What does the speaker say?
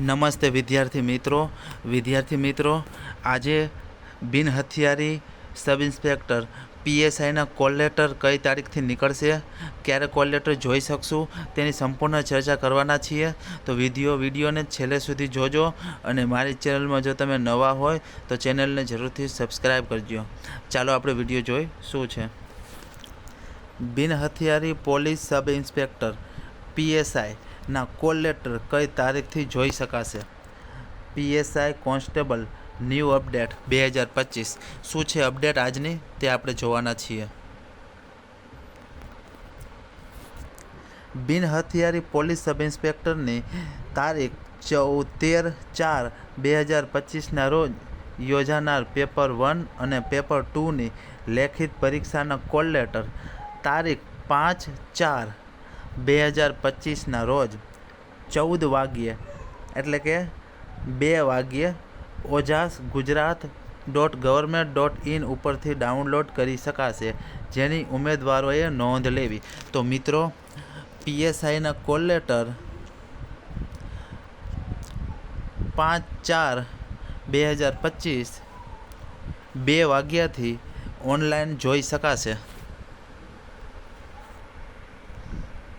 નમસ્તે વિદ્યાર્થી મિત્રો. વિદ્યાર્થી મિત્રો, આજે બિન હથિયારી સબ ઇન્સ્પેક્ટર પીએસઆઈના કોલ લેટર કઈ તારીખથી નીકળશે, ક્યારે કોલ લેટર જોઈ શકશું, તેની સંપૂર્ણ ચર્ચા કરવાના છીએ. તો વીડિયો, વિડીયોને છેલ્લે સુધી જોજો અને મારી ચેનલમાં જો તમે નવા હોય તો ચેનલને જરૂરથી સબસ્ક્રાઈબ કરજો. ચાલો આપણે વીડિયો જોઈ શું છે. બિન હથિયારી police sub inspector P S I ના, કોલ લેટર કઈ તારીખથી જોઈ શકાશે? પીએસઆઈ કોન્સ્ટેબલ, ન્યૂ અપડેટ, બે હજાર પચીસ. શું છે અપડેટ આજની? તે આપણે જોવાના છીએ. બિનહથિયારી પોલીસ સબ ઇન્સ્પેક્ટરની તારીખ ચૌદ તેર ચાર બે હજાર પચીસના રોજ યોજાનાર પેપર વન અને પેપર ટુની લેખિત પરીક્ષાના કોલ લેટર તારીખ પાંચ ચાર બે હજાર પચીસના રોજ ચૌદ વાગ્યે. એટલે કે બે વાગ્યે Ojas Gujarat dot government dot in ઉપરથી ડાઉનલોડ કરી શકાશે. જેની ઉમેદવારોએ નોંધ લેવી. તો મિત્રો, પીએસઆઈના કોલ લેટર પાંચ ચાર બે હજાર પચીસ બે વાગ્યાથી ઓનલાઈન જોઈ શકાશે.